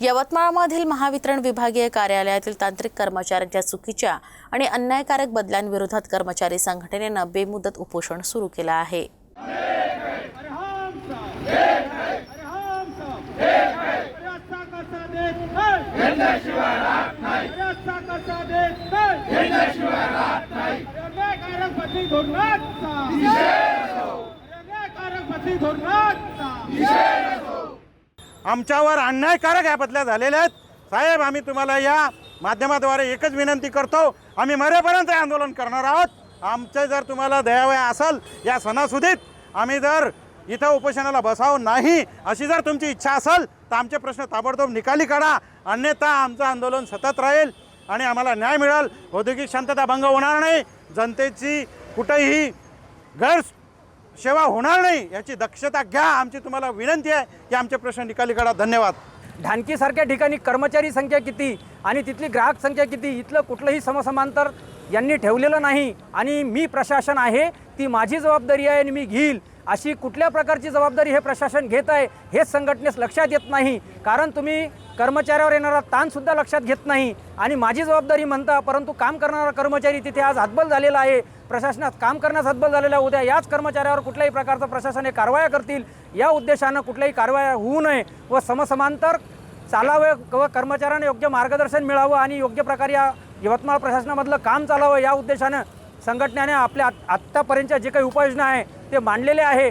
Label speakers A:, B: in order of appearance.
A: यवतमाळमधील महावितरण विभागीय कार्यालयातील तांत्रिक कर्मचाऱ्यांच्या चुकीच्या आणि अन्यायकारक बदल्यांविरोधात कर्मचारी संघटनेनं बेमुदत उपोषण सुरू केलं आहे
B: धोरणाचा अरे अन्यायकारक बदली धोरणाचा
C: आमच्यावर अन्यायकारक या बदल्या झालेल्या आहेत. साहेब आम्ही तुम्हाला या माध्यमाद्वारे एकच विनंती करतो. आम्ही मरेपर्यंत हे आंदोलन करणार आहोत. आमचे जर तुम्हाला दयावया असेल या सणासुदीत आम्ही जर इथं उपोषणाला बसावं नाही अशी जर तुमची इच्छा असेल तर आमचे प्रश्न ताबडतोब निकाली काढा. अन्यथा आमचं आंदोलन सतत राहील आणि आम्हाला न्याय मिळेल. औद्योगिक शांतता भंग होणार नाही. जनतेची कुठेही गैर सेवा होणार नाही याची दक्षता घ्या. आमची तुम्हाला विनंती आहे की आमचे प्रश्न निकाली काढा. धन्यवाद.
D: ढानकीसारख्या ठिकाणी कर्मचारी संख्या किती आणि तिथली ग्राहक संख्या किती इथलं कुठलंही समसमांतर यांनी ठेवलेलं नाही आणि मी प्रशासन आहे ती माझी जबाबदारी आहे आणि मी घेईल. अशी कुठल्या प्रकारची जबाबदारी हे प्रशासन घेत आहे हेच संघटनेस लक्षात येत नाही. कारण तुम्ही कर्मचाऱ्यावर येणारा ताणसुद्धा लक्षात घेत नाही. आणि माझी जबाबदारी म्हणता परंतु काम करणारा कर्मचारी तिथे आज हातबल झालेला आहे. प्रशासनात काम करण्यास हातबल झालेला आहे. उद्या याच कर्मचाऱ्यावर कुठल्याही प्रकारचं प्रशासन हे कारवाया करतील. या उद्देशानं कुठल्याही कारवाया होऊ नये व समसमांतर चालावे व कर्मचाऱ्यांना योग्य मार्गदर्शन मिळावं आणि योग्य प्रकारे या यवतमाळ प्रशासनामधलं काम चालावं या उद्देशानं संघटनेने आपल्या आत्तापर्यंतच्या जे काही उपाययोजना आहे ते मांडलेले आहे.